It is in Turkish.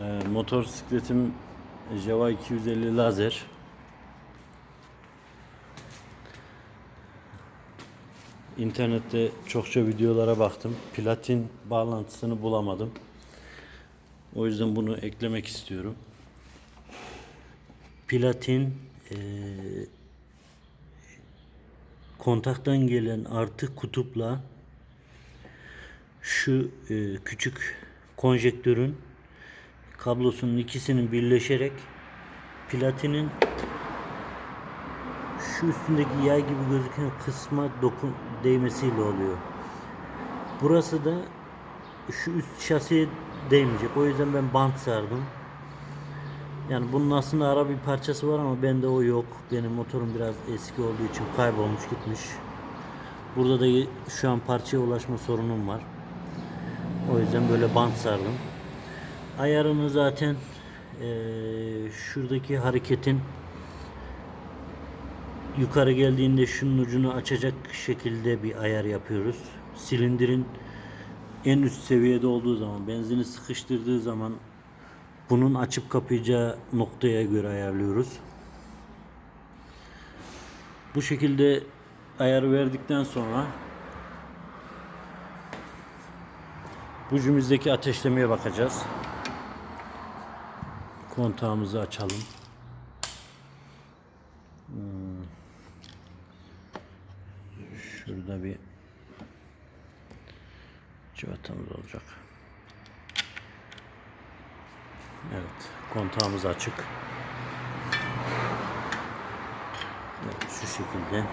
Ee, motosikletim Java 250 lazer. İnternette çokça videolara baktım. Platin bağlantısını bulamadım. O yüzden bunu eklemek istiyorum. Platin eee, kontaktan gelen artı kutupla şu e, küçük konjektörün kablosunun ikisinin birleşerek platinin şu üstündeki yay gibi gözüken kısma dokun değmesiyle oluyor. Burası da şu üst şasiye değmeyecek. O yüzden ben bant sardım. Yani bunun aslında ara bir parçası var ama bende o yok. Benim motorum biraz eski olduğu için kaybolmuş gitmiş. Burada da şu an parçaya ulaşma sorunum var. O yüzden böyle bant sardım. Ayarını zaten eee, şuradaki hareketin yukarı geldiğinde şunun ucunu açacak şekilde bir ayar yapıyoruz. Silindirin en üst seviyede olduğu zaman, benzini sıkıştırdığı zaman bunun açıp kapayacağı noktaya göre ayarlıyoruz. Bu şekilde ayarı verdikten sonra bucumuzdaki ateşlemeye bakacağız. Kontağımızı açalım. Hmm. Şurada bir cıvatamız olacak. Evet, kontağımız açık. Evet, şu şekilde.